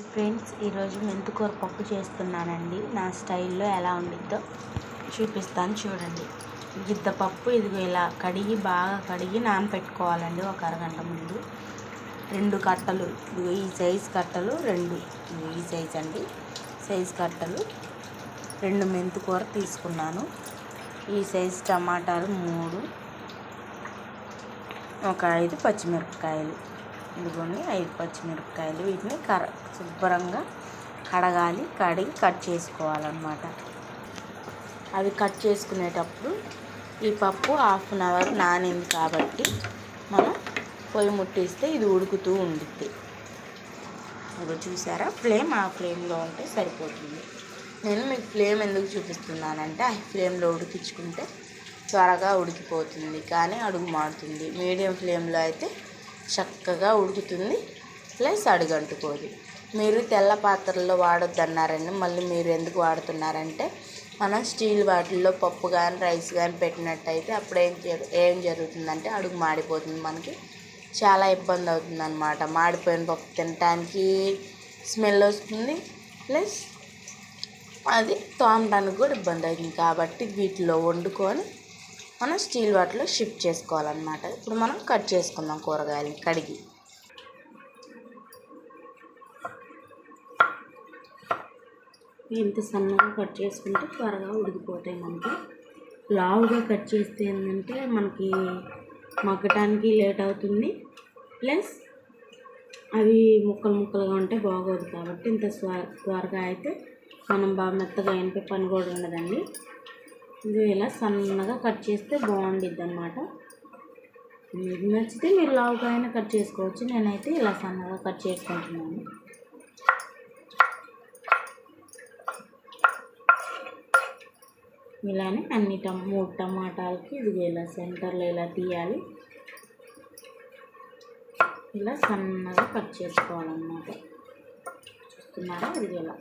Friends ఈరోజు మెంతికూర పప్పు చేస్తున్నానండి. నా స్టైల్లో ఎలా ఉండిద్దో చూపిస్తాను చూడండి. గిద్దపప్పు ఇదిగో ఇలా కడిగి బాగా కడిగి నానపెట్టుకోవాలండి ఒక అరగంట ముందు. రెండు కట్టలు ఇదిగో ఈ సైజ్ కట్టలు రెండు ఈ సైజ్ అండి సైజ్ కట్టలు. రెండు మెంతికూర తీసుకున్నాను. ఈ సైజ్ టమాటాలు మూడు ఒక ఐదు పచ్చిమిరపకాయలు. ఇదిగోండి ఐదు పచ్చిమిరపకాయలు. వీటిని కర శుభ్రంగా కడగాలి కడిగి కట్ చేసుకోవాలన్నమాట. అవి కట్ చేసుకునేటప్పుడు ఈ పప్పు హాఫ్ అన్ అవర్ నానింది కాబట్టి మనం పొయ్యి ముట్టిస్తే ఇది ఉడుకుతూ ఉండుద్ది. ఇప్పుడు చూసారా? ఫ్లేమ్ ఆ ఫ్లేమ్లో ఉంటే సరిపోతుంది. నేను మీకు ఫ్లేమ్ ఎందుకు చూపిస్తున్నానంటే ఆ ఫ్లేమ్లో ఉడికించుకుంటే త్వరగా ఉడికిపోతుంది కానీ అడుగు మాడుతుంది మీడియం ఫ్లేమ్లో అయితే చక్కగా ఉడుకుతుంది. ప్లస్ అడుగంటుకోదు. మీరు తెల్ల పాత్రల్లో వాడొద్దన్నారండి. మళ్ళీ మీరు ఎందుకు వాడుతున్నారంటే మనం స్టీల్ వాటిల్లో పప్పు కానీ రైస్ కానీ పెట్టినట్టయితే అప్పుడు ఏం ఏం జరుగుతుందంటే అడుగు మాడిపోతుంది మనకి. చాలా ఇబ్బంది అవుతుంది అనమాట మాడిపోయిన పప్పు తినటానికి స్మెల్ వస్తుంది. ప్లస్ అది తోమడానికి కూడా ఇబ్బంది అవుతుంది. కాబట్టి వీటిలో వండుకొని మనం స్టీల్ వాటిలో షిఫ్ట్ చేసుకోవాలన్నమాట. ఇప్పుడు మనం కట్ చేసుకుందాం కూరగాయలు కడిగి. ఎంత సన్నగా కట్ చేసుకుంటే త్వరగా ఉడికిపోతాయి మనకి. లావుగా కట్ చేస్తే ఏంటంటే మనకి మగ్గటానికి లేట్ అవుతుంది. ప్లస్ అవి ముక్కలు ముక్కలుగా ఉంటే బాగోదు కాబట్టి ఇంత స్వ- త్వరగా అయితే మనం బాగా మెత్తగా అయిన పని కూడా ఉండదండి. ఇది ఇలా సన్నగా కట్ చేస్తే బాగుండిద్ది అనమాట మీకు నచ్చితే మీరు లావుగా అయినా కట్ చేసుకోవచ్చు. నేనైతే ఇలా సన్నగా కట్ చేసుకుంటున్నాను. ఇలానే అన్ని టమ్ మూడు టమాటాలకి ఇది ఇలా సెంటర్లో ఇలా తీయాలి. ఇలా సన్నగా కట్ చేసుకోవాలన్నమాట. చూస్తున్నారా? ఇది ఇలా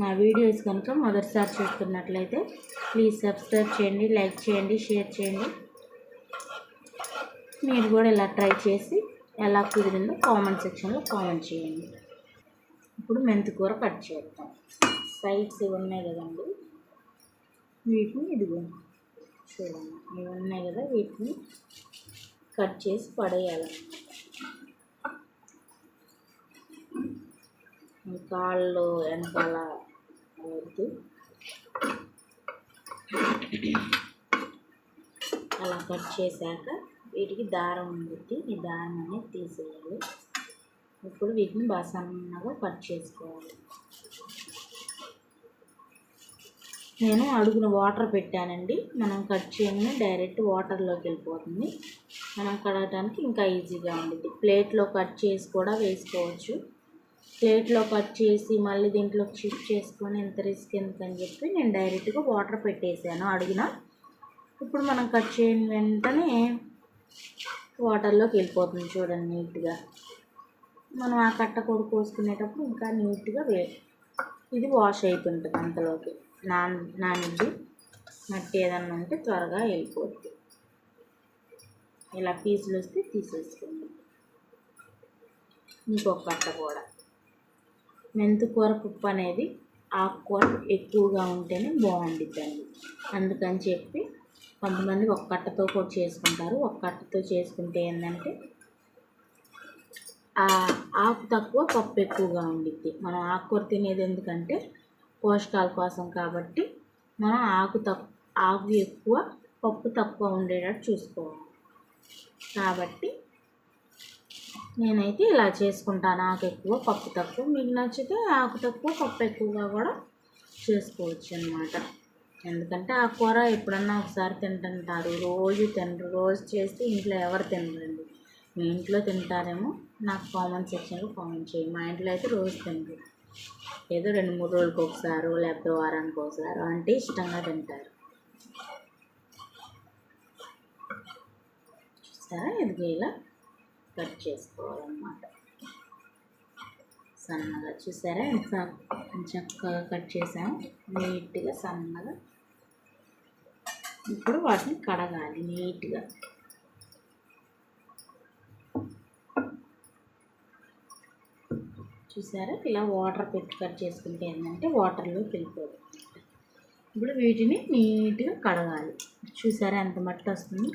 నా వీడియోస్ కనుక మొదటిసారి చూస్తున్నట్లయితే ప్లీజ్ సబ్స్క్రైబ్ చేయండి లైక్ చేయండి షేర్ చేయండి. మీరు కూడా ఇలా ట్రై చేసి ఎలా కుదిరిందో కామెంట్ సెక్షన్లో కామెంట్ చేయండి. ఇప్పుడు మెంతికూర కట్ చేద్దాం. సైడ్స్ ఇవి ఉన్నాయి కదండి. వీటిని ఇదిగో చూడండి. ఇవి ఉన్నాయి కదా వీటిని కట్ చేసి పడేయాలి. కాళ్ళు వెనకాల వద్దు అలా కట్ చేశాక వీటికి దారం ఉంది ఈ దారం అనేది తీసేయాలి. ఇప్పుడు వీటిని బాగా సన్నగా కట్ చేసుకోవాలి. నేను అడుగున వాటర్ పెట్టానండి. మనం కట్ చేయగానే డైరెక్ట్ వాటర్లోకి వెళ్ళిపోతుంది. మనం కడగటానికి ఇంకా ఈజీగా ఉంటుంది ప్లేట్లో కట్ చేసి కూడా వేసుకోవచ్చు. ప్లేట్లో కట్ చేసి మళ్ళీ దీంట్లోకి షిఫ్ట్ చేసుకొని ఎంత రిస్క్ ఎందుకని చెప్పి నేను డైరెక్ట్గా వాటర్ పెట్టేసాను అడిగిన. ఇప్పుడు మనం కట్ చేయని వెంటనే వాటర్లోకి వెళ్ళిపోతుంది చూడండి నీట్గా. మనం ఆ కట్ట కూడా కోసుకునేటప్పుడు ఇంకా నీట్గా వే ఇది వాష్ అవుతుంటుంది అంతలోకి. నా నానిద్ది మట్టి ఏదన్నా ఉంటే త్వరగా వెళ్ళిపోద్ది. ఇలా పీసులు వస్తే తీసేసుకోండి. ఇంకొక కట్ట కూడా. మెంతికూర పప్పు అనేది ఆకుకూర ఎక్కువగా ఉంటేనే బాగుండిద్దండి. అందుకని చెప్పి కొంతమంది ఒక కట్టతో కూడా చేసుకుంటారు. ఒక కట్టతో చేసుకుంటే ఏంటంటే ఆకు తక్కువ పప్పు ఎక్కువగా ఉండిద్ది. మనం ఆకుకూర తినేది ఎందుకంటే పోషకాల కోసం కాబట్టి మనం ఆకు తక్కువ ఆకు ఎక్కువ పప్పు తక్కువ ఉండేటట్టు చూసుకోవాలి. కాబట్టి నేనైతే ఇలా చేసుకుంటాను ఆకు ఎక్కువ పప్పు తక్కువ. మీకు నచ్చితే ఆకు తక్కువ పప్పు ఎక్కువగా కూడా చేసుకోవచ్చు అనమాట ఎందుకంటే ఆ కూర ఎప్పుడన్నా ఒకసారి తింటుంటారు. రోజు తినరు. రోజు చేస్తే ఇంట్లో ఎవరు తినరండి. మీ ఇంట్లో తింటారేమో నాకు కామెంట్ సెక్షన్లో కామెంట్ చేయండి. మా ఇంట్లో అయితే రోజు తినరు. ఏదో రెండు మూడు రోజులకు ఒకసారి లేకపోతే వారానికి ఒకసారి అంటే ఇష్టంగా తింటారు. సరే ఇది ఇలా కట్ చేసుకోవాలన్నమాట. సన్నగా చూసారా? ఎంత చక్కగా కట్ చేసాము నీట్గా సన్నగా ఇప్పుడు వాటిని కడగాలి నీట్గా. చూసారా? ఇలా వాటర్ పెట్టి కట్ చేసుకుంటే ఏంటంటే వాటర్లో వెళ్ళిపోదు. ఇప్పుడు వీటిని నీట్గా కడగాలి. చూసారా ఎంత మట్టి వస్తుంది?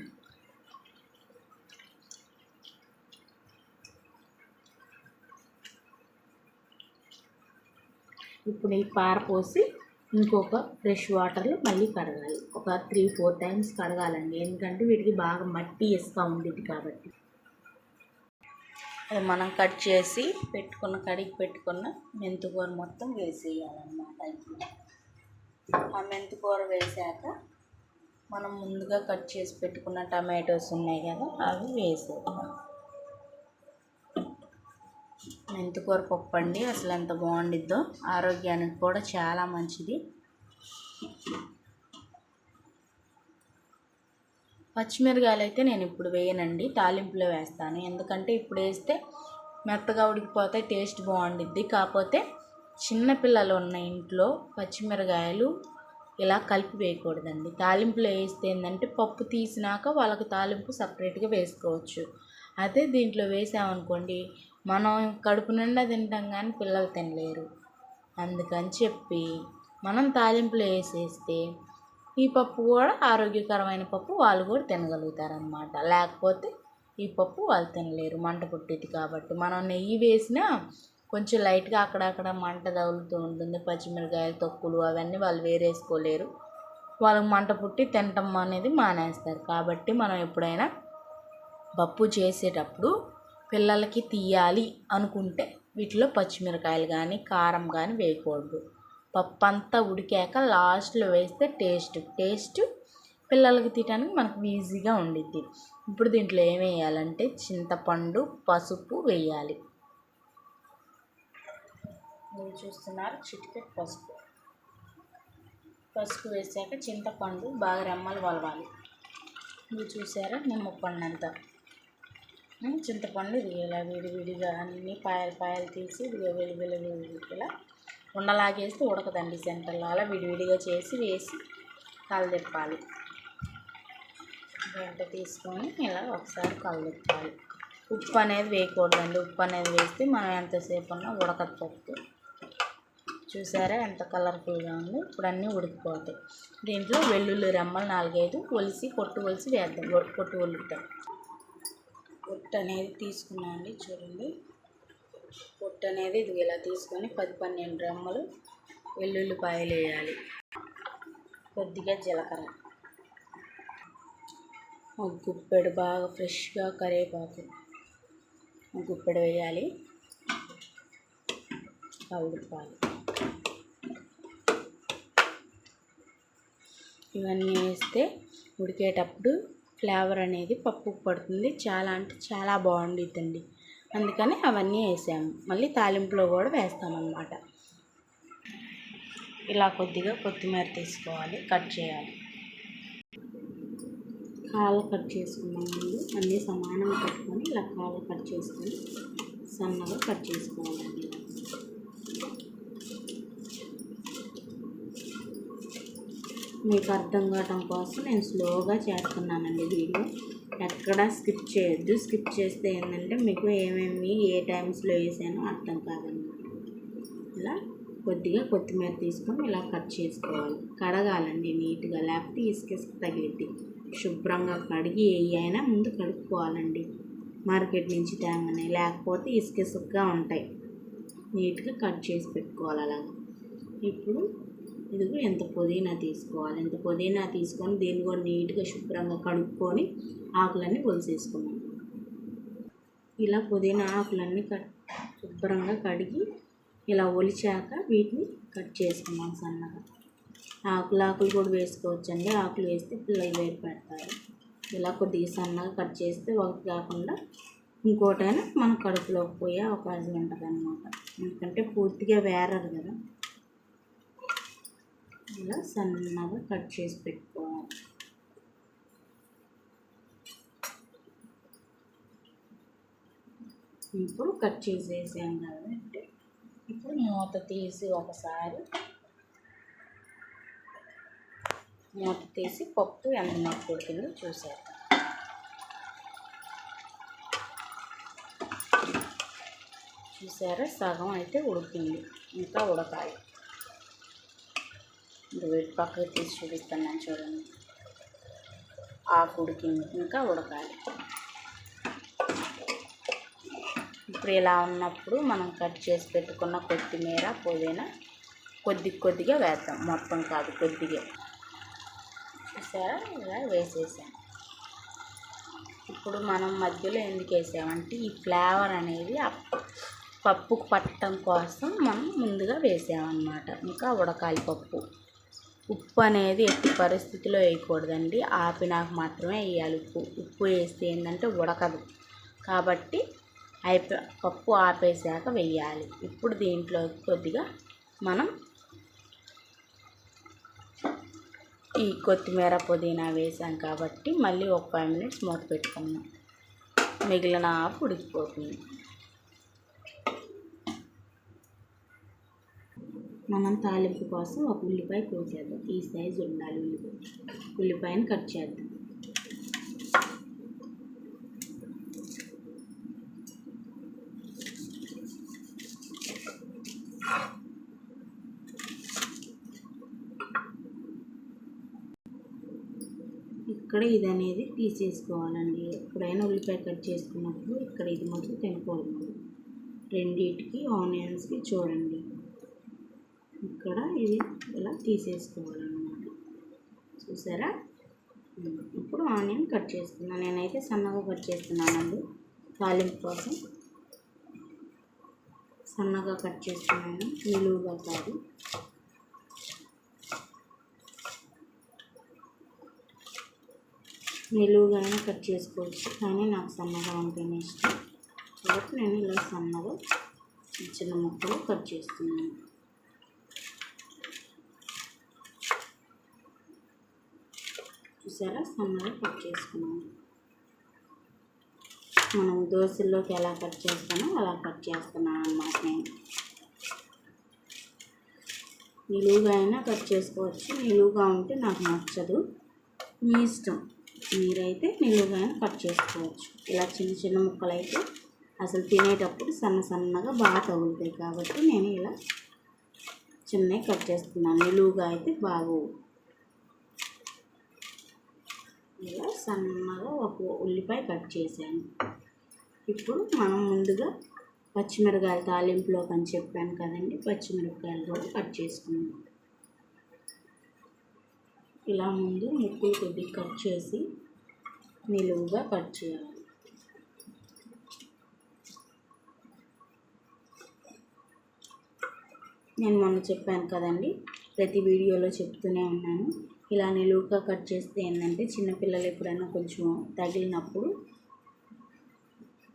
ఇప్పుడు ఈ పార పోసి ఇంకొక ఫ్రెష్ వాటర్లో మళ్ళీ కడగాలి. ఒక త్రీ ఫోర్ టైమ్స్ కడగాలండి. ఎందుకంటే వీటికి బాగా మట్టి ఇసుక ఉండేది కాబట్టి. అది మనం కట్ చేసి పెట్టుకున్న కడిగి పెట్టుకున్న మెంతుకూర మొత్తం వేసేయాలన్నమాట ఆ మెంతుకూర వేసాక మనం ముందుగా కట్ చేసి పెట్టుకున్న టమాటోస్ ఉన్నాయి కదా అవి వేసేద్దాం. మెంతికూర పప్పు అండి అసలు ఎంత బాగుండిద్దో. ఆరోగ్యానికి కూడా చాలా మంచిది. పచ్చిమిరకాయలు అయితే నేను ఇప్పుడు వేయనండి తాలింపులో వేస్తాను. ఎందుకంటే ఇప్పుడు వేస్తే మెత్తగా ఉడికిపోతే టేస్ట్ బాగుండిద్ది. కాకపోతే చిన్నపిల్లలు ఉన్న ఇంట్లో పచ్చిమిరకాయలు ఇలా కలిపి వేయకూడదండి. తాలింపులో వేస్తే ఏంటంటే పప్పు తీసినాక వాళ్ళకి తాలింపు సపరేట్గా వేసుకోవచ్చు. అదే దీంట్లో వేసామనుకోండి మనం కడుపు నిండా తింటాం కానీ పిల్లలు తినలేరు. అందుకని చెప్పి మనం తాలింపులో వేసేస్తే ఈ పప్పు కూడా ఆరోగ్యకరమైన పప్పు వాళ్ళు కూడా తినగలుగుతారనమాట లేకపోతే ఈ పప్పు వాళ్ళు తినలేరు. మంట పుట్టిద్ది కాబట్టి మనం నెయ్యి వేసినా కొంచెం లైట్గా అక్కడక్కడ మంట తగులుతూ ఉంటుంది. పచ్చిమిరకాయలు తొక్కులు అవన్నీ వాళ్ళు వేరేసుకోలేరు. వాళ్ళకి మంట పుట్టి తినటం అనేది మానేస్తారు. కాబట్టి మనం ఎప్పుడైనా పప్పు చేసేటప్పుడు పిల్లలకి తీయాలి అనుకుంటే వీటిలో పచ్చిమిరకాయలు కానీ కారం కానీ వేయకూడదు. పప్పు అంతా ఉడికాక లాస్ట్లో వేస్తే టేస్ట్ టేస్ట్ పిల్లలకి తినడానికి మనకు ఈజీగా ఉండిద్ది. ఇప్పుడు దీంట్లో ఏం వేయాలంటే చింతపండు పసుపు వేయాలి. మీరు చూస్తున్నారు చిటికెట్ పసుపు. పసుపు వేసాక చింతపండు బాగా రెమ్మలు కలవాలి మీరు చూసారా నిమ్మపండు అంతా చింతపండు ఇది ఇలా విడివిడిగా అన్ని పాయలు పాయలు తీసి ఇదిగో వెలువెలు ఇలా ఉండలాగేస్తే ఉడకదండి సెంటర్లో. అలా విడివిడిగా చేసి వేసి కలదిప్పాలి గంట తీసుకొని ఇలా ఒకసారి కలదిప్పాలి ఉప్పు అనేది వేయకూడదండి. ఉప్పు అనేది వేస్తే మనం ఎంతసేపు ఉన్నా ఉడకదు పప్పు చూసారా ఎంత కలర్ఫుల్గా ఉంది? ఇప్పుడు అన్నీ ఉడికిపోతాయి. దీంట్లో వెల్లుల్లి రెమ్మలు నాలుగైదు ఒలిసి పొట్టు ఒలిసి వేద్దాం. పొట్టు ఒలుగుతాం పొట్టు అనేది తీసుకున్నాండి చూడండి. పొట్టు అనేది ఇది ఇలా తీసుకొని పది పన్నెండు రెమ్మలు వెల్లుల్లిపాయలు వేయాలి. కొద్దిగా జీలకర్ర. ఒక గుప్పెడు బాగా ఫ్రెష్గా కరివేపాకు ఒక గుప్పెడు వేయాలి. కలుపుకోవాలి ఇవన్నీ వేస్తే ఉడికేటప్పుడు ఫ్లేవర్ అనేది పప్పుకు పడుతుంది. చాలా అంటే చాలా బాగుండిద్దండి. అందుకని అవన్నీ వేసాము. మళ్ళీ తాలింపులో కూడా వేస్తామన్నమాట. ఇలా కొద్దిగా కొత్తిమీర తీసుకోవాలి. కట్ చేయాలి. కాళ్ళు కట్ చేసుకున్నాం ముందు అన్నీ సమానంగా పెట్టుకొని ఇలా కాళ్ళు కట్ చేసుకొని సన్నగా కట్ చేసుకోవాలండి మీకు అర్థం కావటం కోసం నేను స్లోగా చేస్తున్నానండి వీడియో. ఎక్కడ స్కిప్ చేయొద్దు. స్కిప్ చేస్తే ఏంటంటే మీకు ఏమేమి ఏ టైమ్స్లో వేసానో అర్థం కాదన్నమాట ఇలా కొద్దిగా కొత్తిమీర తీసుకొని ఇలా కట్ చేసుకోవాలి. కడగాలండి నీట్గా. లేకపోతే ఇసుక తగిలిద్ది శుభ్రంగా కడిగి ఏ అయినా ముందు కడుక్కోవాలండి. మార్కెట్ నుంచి తేగానే లేకపోతే ఇసుక ఉంటాయి. నీట్గా కట్ చేసి పెట్టుకోవాలి అలాగా. ఇప్పుడు ఇదిగో ఎంత పుదీనా తీసుకోవాలి. ఎంత పుదీనా తీసుకొని దీన్ని కూడా నీట్గా శుభ్రంగా కడుక్కొని ఆకులన్నీ ఒలిసేసుకున్నాం ఇలా పుదీనా ఆకులన్నీ కట్ శుభ్రంగా కడిగి ఇలా ఒలిచాక వీటిని కట్ చేసుకున్నాం సన్నగా. ఆకులు ఆకులు కూడా వేసుకోవచ్చండి. ఆకులు వేస్తే పిల్లలు వేరు పెడతారు. ఇలా కొద్దిగా సన్నగా కట్ చేస్తే ఒకటి కాకుండా ఇంకోటైనా మన కడుపులోకి పోయే అవకాశం ఉంటుంది అనమాట ఎందుకంటే పూర్తిగా వేరరు కదా. ఇలా సన్నగా కట్ చేసి పెట్టుకోవాలి. ఇప్పుడు కట్ చేసేసాం కాబట్టి ఇప్పుడు మూత తీసి ఒకసారి మూత తీసి పప్పు ఎంత మగ్గు ఉడికిందో చూసేద్దాం. చూసారా? సగం అయితే ఉడికింది. ఇంకా ఉడకాలి. వీటి పక్కకు తీసి చూపిస్తున్నాను చూడండి. ఆకు ఉడికింది ఇంకా ఉడకాలి. ఇప్పుడు ఇలా ఉన్నప్పుడు మనం కట్ చేసి పెట్టుకున్న కొత్తిమీర పుదీనా కొద్ది కొద్దిగా వేద్దాం. మొత్తం కాదు కొద్దిగా. చూసారా? ఇలా వేసేసాం. ఇప్పుడు మనం మధ్యలో ఎందుకు వేసామంటే ఈ ఫ్లేవర్ అనేది పప్పుకు పట్టడం కోసం మనం ముందుగా వేసామన్నమాట. ఇంకా ఉడకాలి పప్పు. ఉప్పు అనేది ఎట్టి పరిస్థితిలో వేయకూడదండి. ఆపినాక మాత్రమే వేయాలి ఉప్పు. ఉప్పు వేస్తే ఏంటంటే ఉడకదు. కాబట్టి అయిపో పప్పు ఆపేసాక వెయ్యాలి ఇప్పుడు దీంట్లో కొద్దిగా మనం ఈ కొత్తిమీర పుదీనా వేసాం కాబట్టి మళ్ళీ ఒక ఫైవ్ మినిట్స్ మూత పెట్టుకున్నాం. మిగిలిన ఆపు ఉడికిపోతుంది. మనం తాలింపు కోసం ఒక ఉల్లిపాయ కోసేద్దాం ఈ సైజు ఉండాలి ఉల్లిపాయ. ఉల్లిపాయని కట్ చేద్దాం. ఇక్కడ ఇది అనేది తీసేసుకోవాలండి. ఎప్పుడైనా ఉల్లిపాయ కట్ చేసుకున్నప్పుడు ఇక్కడ ఇది మాత్రం తినకూడదు. రెండింటికి ఆనియన్స్కి చూడండి. ఇక్కడ ఇది ఇలా తీసేసుకోవాలన్నమాట. చూసారా? ఇప్పుడు ఆనియన్ కట్ చేస్తున్నాను నేనైతే సన్నగా కట్ చేస్తున్నానండి. తాలింపు కోసం సన్నగా కట్ చేస్తున్నాను. నిలువుగా కాదు. నిలువుగానే కట్ చేసుకోవచ్చు. కానీ నాకు సన్నగా ఉంటేనే ఇష్టం. కాబట్టి నేను ఇలా సన్నగా చిన్న ముక్కలు కట్ చేస్తున్నాను. చూసారా? సన్నగా కట్ చేసుకున్నాను. మనం దోశల్లోకి ఎలా కట్ చేస్తామో అలా కట్ చేస్తున్నాను అన్నమాట నేను. నిలువుగా అయినా కట్ చేసుకోవచ్చు. నిలువుగా ఉంటే నాకు నచ్చదు. మీ ఇష్టం. మీరైతే నిలువుగా అయినా కట్ చేసుకోవచ్చు. ఇలా చిన్న చిన్న ముక్కలు అయితే అసలు తినేటప్పుడు సన్న సన్నగా బాగా తగులుతాయి కాబట్టి నేను ఇలా చిన్నవి కట్ చేస్తున్నాను. నిలువుగా అయితే బాగోవు. ఇలా సన్నగా ఒక ఉల్లిపాయ కట్ చేశాను. ఇప్పుడు మనం ముందుగా పచ్చిమిరకాయలు తాలింపులో అని చెప్పాను కదండి పచ్చిమిరపకాయలు కూడా కట్ చేసుకున్నాం ఇలా ముందు ముక్కులు కొద్దిగా కట్ చేసి నిలువుగా కట్ చేయాలి. నేను మొన్న చెప్పాను కదండి ప్రతి వీడియోలో చెప్తూనే ఉన్నాను ఇలా నిలువుగా కట్ చేస్తే ఏంటంటే చిన్నపిల్లలు ఎప్పుడైనా కొంచెం తగిలినప్పుడు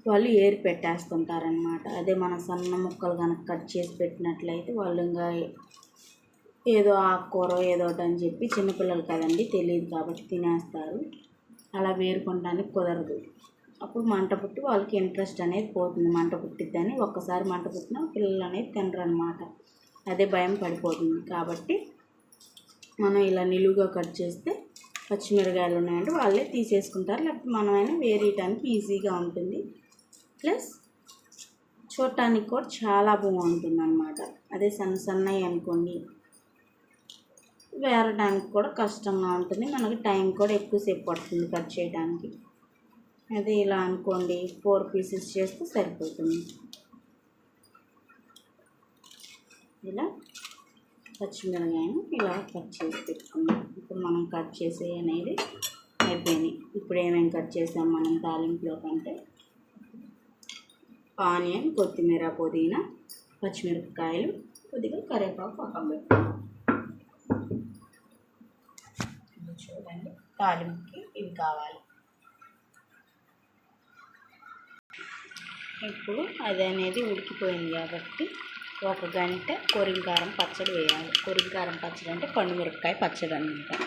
వాళ్ళు ఏరి పెట్టేస్తుంటారనమాట అదే మన సన్న ముక్కలు కనుక కట్ చేసి పెట్టినట్లయితే వాళ్ళు ఇంకా ఏదో ఆకుకూర ఏదో ఒకటి అని చెప్పి చిన్నపిల్లలు కదండి తెలియదు కాబట్టి తినేస్తారు. అలా వేరుకోవడానికి కుదరదు. అప్పుడు మంట పుట్టి వాళ్ళకి ఇంట్రెస్ట్ అనేది పోతుంది. మంట పుట్టిద్దని ఒక్కసారి మంట పుట్టినా పిల్లలు అనేది తినరు అనమాట అదే భయం పడిపోతుంది కాబట్టి మనం ఇలా నిలువుగా కట్ చేస్తే పచ్చిమిరకాయలు ఉన్నాయంటే వాళ్ళే తీసేసుకుంటారు. లేకపోతే మనమైనా వేరేయటానికి ఈజీగా ఉంటుంది. ప్లస్ చూడటానికి కూడా చాలా బాగుంటుంది అనమాట అదే సన్న సన్నవి అనుకోండి. వేరడానికి కూడా కష్టంగా ఉంటుంది. మనకి టైం కూడా ఎక్కువసేపు పడుతుంది కట్ చేయడానికి అదే ఇలా అనుకోండి. ఫోర్ పీసెస్ చేస్తే సరిపోతుంది. ఇలా పచ్చిమిరకాయను ఇలా కట్ చేసి పెట్టుకున్నాం ఇప్పుడు మనం కట్ చేసే అనేది అయిపోయినాయి ఇప్పుడు ఏమేమి కట్ చేసాం మనం తాలింపులో కంటే? ఆనియన్ కొత్తిమీర పుదీనా పచ్చిమిరపకాయలు కొద్దిగా కరివేపాకు పక్కన పెట్టుకున్నాం. చూడండి తాలింపుకి ఇవి కావాలి. ఇప్పుడు అది అనేది ఉడికిపోయింది కాబట్టి ఒక గంట కొరింకారం పచ్చడి వేయాలి. కొరింకారం పచ్చడి అంటే పండుమిరపకాయ పచ్చడి అనమాట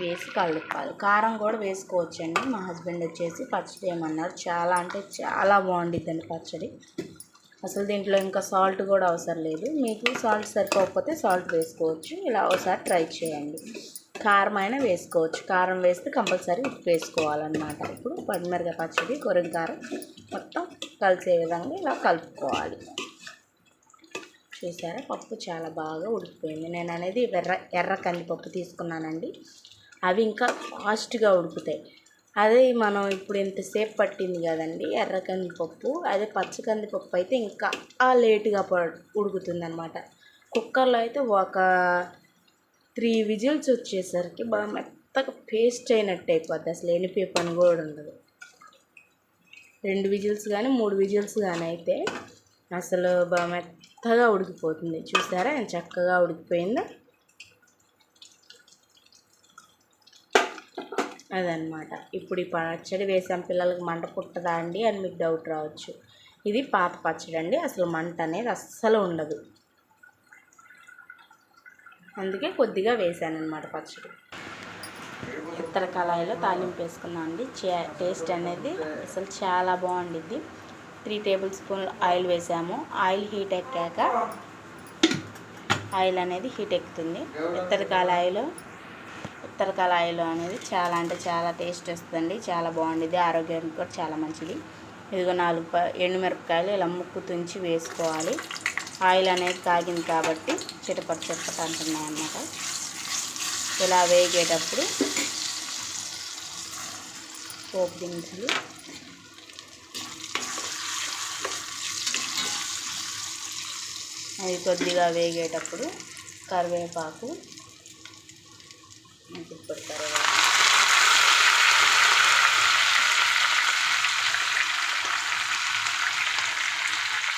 వేసి కలుపుకోవాలి. కారం కూడా వేసుకోవచ్చండి. మా హస్బెండ్ వచ్చేసి పచ్చడి ఏమన్నారు చాలా అంటే చాలా బాగుండిద్దండి పచ్చడి. అసలు దీంట్లో ఇంకా సాల్ట్ కూడా అవసరం లేదు. మీకు సాల్ట్ సరిపోకపోతే సాల్ట్ వేసుకోవచ్చు. ఇలా ఒకసారి ట్రై చేయండి. కారం అయినా వేసుకోవచ్చు. కారం వేస్తే కంపల్సరీ ఉప్పు వేసుకోవాలన్నమాట. ఇప్పుడు పండుమిరపకాయ పచ్చడి కొరింకారం మొత్తం కలిసే విధంగా ఇలా కలుపుకోవాలి. చూసారా పప్పు చాలా బాగా ఉడికిపోయింది. నేను అనేది ఎర్ర ఎర్ర కందిపప్పు తీసుకున్నానండి. అవి ఇంకా ఫాస్ట్గా ఉడుకుతాయి. అదే మనం ఇప్పుడు ఇంతసేపు పట్టింది కదండి ఎర్ర కందిపప్పు. అదే పచ్చ కందిపప్పు అయితే ఇంకా లేటుగా ఉడుకుతుంది కుక్కర్లో అయితే ఒక త్రీ విజిల్స్ వచ్చేసరికి బాగా మెత్తగా పేస్ట్ అయినట్టు అయిపోద్ది. అసలు ఎనిపే పని కూడా ఉండదు. రెండు విజిల్స్ కానీ మూడు విజిల్స్ కానీ అయితే అసలు బాగా మెత్తగా ఉడికిపోతుంది. చూసారా? ఎంత చక్కగా ఉడికిపోయింది. అదనమాట ఇప్పుడు ఈ పచ్చడి వేసాం. పిల్లలకి మంట పుట్టదా అండి అని మీకు డౌట్ రావచ్చు. ఇది పాత పచ్చడి అండి. అసలు మంట అనేది అస్సలు ఉండదు. అందుకే కొద్దిగా వేసాను అనమాట పచ్చడి. ఇతర కళాయిలో తాలింపు వేసుకున్నాం అండి. టేస్ట్ అనేది అసలు చాలా బాగుండిద్ది. త్రీ టేబుల్ స్పూన్ ఆయిల్ వేసాము. ఆయిల్ హీట్ ఎక్కాక ఆయిల్ అనేది హీట్ ఎక్కుతుంది. ఇతర కళాయిలో ఉత్తర కళాయిలో అనేది చాలా అంటే చాలా టేస్ట్ వస్తుంది చాలా బాగుండేది ఆరోగ్యానికి కూడా చాలా మంచిది. ఇదిగో నాలుగు ఎండుమిరపకాయలు ఇలా ముక్కు తుంచి వేసుకోవాలి. ఆయిల్ అనేది కాగింది కాబట్టి చిటపట చిటపట అంటున్నాయి అన్నమాట ఇలా వేగేటప్పుడు పోపు దినుసులు అవి కొద్దిగా వేగేటప్పుడు కరివేపాకు ఇప్పుడు కరివేపాకు.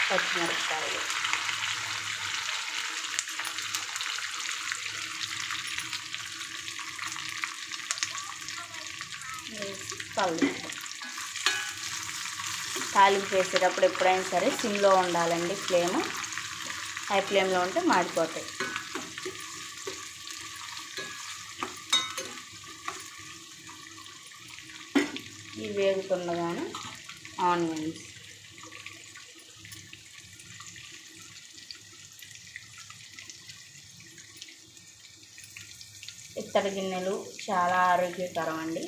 పచ్చిమిరపకాయలు. వేసి తాలింపు వేసేటప్పుడు ఎప్పుడైనా సరే సిమ్లో ఉండాలండి ఫ్లేమ్. హై ఫ్లేమ్లో ఉంటే మాడిపోతాయి. ఇవి వేగుతుండగానే ఆనియన్స్. ఇత్తడి గిన్నెలు చాలా ఆరోగ్యకరం అండి.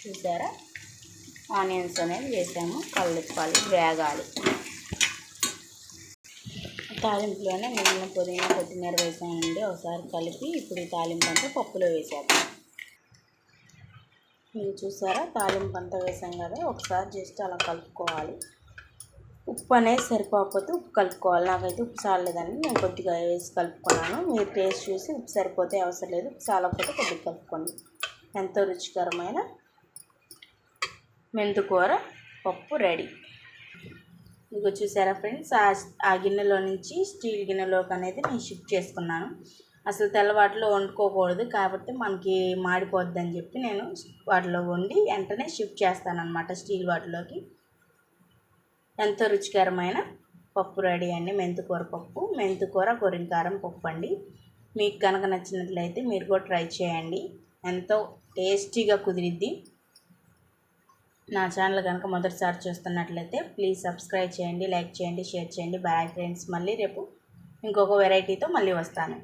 చూసారా? ఆనియన్స్ అనేది వేసాము కలుపుకోవాలి వేగాలి. తాలింపులోనే మిగిలిన పుదీనా కొత్తిమీర వేసానండి. ఒకసారి కలిపి ఇప్పుడు ఈ తాలింపు అంతా పప్పులో వేసేద్దాం. మీరు చూసారా? తాలింపు అంతా వేసాం కదా ఒకసారి జస్ట్ అలా కలుపుకోవాలి. ఉప్పు అనేది సరిపోకపోతే ఉప్పు కలుపుకోవాలి. నాకైతే ఉప్పు చాలేదండి నేను కొద్దిగా వేసి కలుపుకున్నాను. మీరు టేస్ట్ చూసి ఉప్పు సరిపోతే అవసరం లేదు ఉప్పు చాలకపోతే కొద్దిగా కలుపుకోండి. ఎంతో రుచికరమైన మెంతుకూర పప్పు రెడీ. ఇంకో చూసారా ఫ్రెండ్స్? ఆ గిన్నెలో నుంచి స్టీల్ గిన్నెలోకి అనేది నేను షిఫ్ట్ చేసుకున్నాను. అసలు తెల్లవాటిలో వండుకోకూడదు కాబట్టి మనకి మాడిపోద్ది అని చెప్పి నేను వాటిలో వండి వెంటనే షిఫ్ట్ చేస్తాను అనమాట స్టీల్ వాటిలోకి. ఎంతో రుచికరమైన పప్పు రెడీ అండి. మెంతుకూర పప్పు మెంతుకూర గొరింకారం పప్పు అండి. మీకు కనుక నచ్చినట్లయితే మీరు కూడా ట్రై చేయండి. ఎంతో టేస్టీగా కుదిరిద్ది. నా ఛానల్ కనుక మొదటిసారి చూస్తున్నట్లయితే ప్లీజ్ సబ్స్క్రైబ్ చేయండి లైక్ చేయండి షేర్ చేయండి. బాయ్ ఫ్రెండ్స్ మళ్ళీ రేపు ఇంకొక వెరైటీతో మళ్ళీ వస్తాను.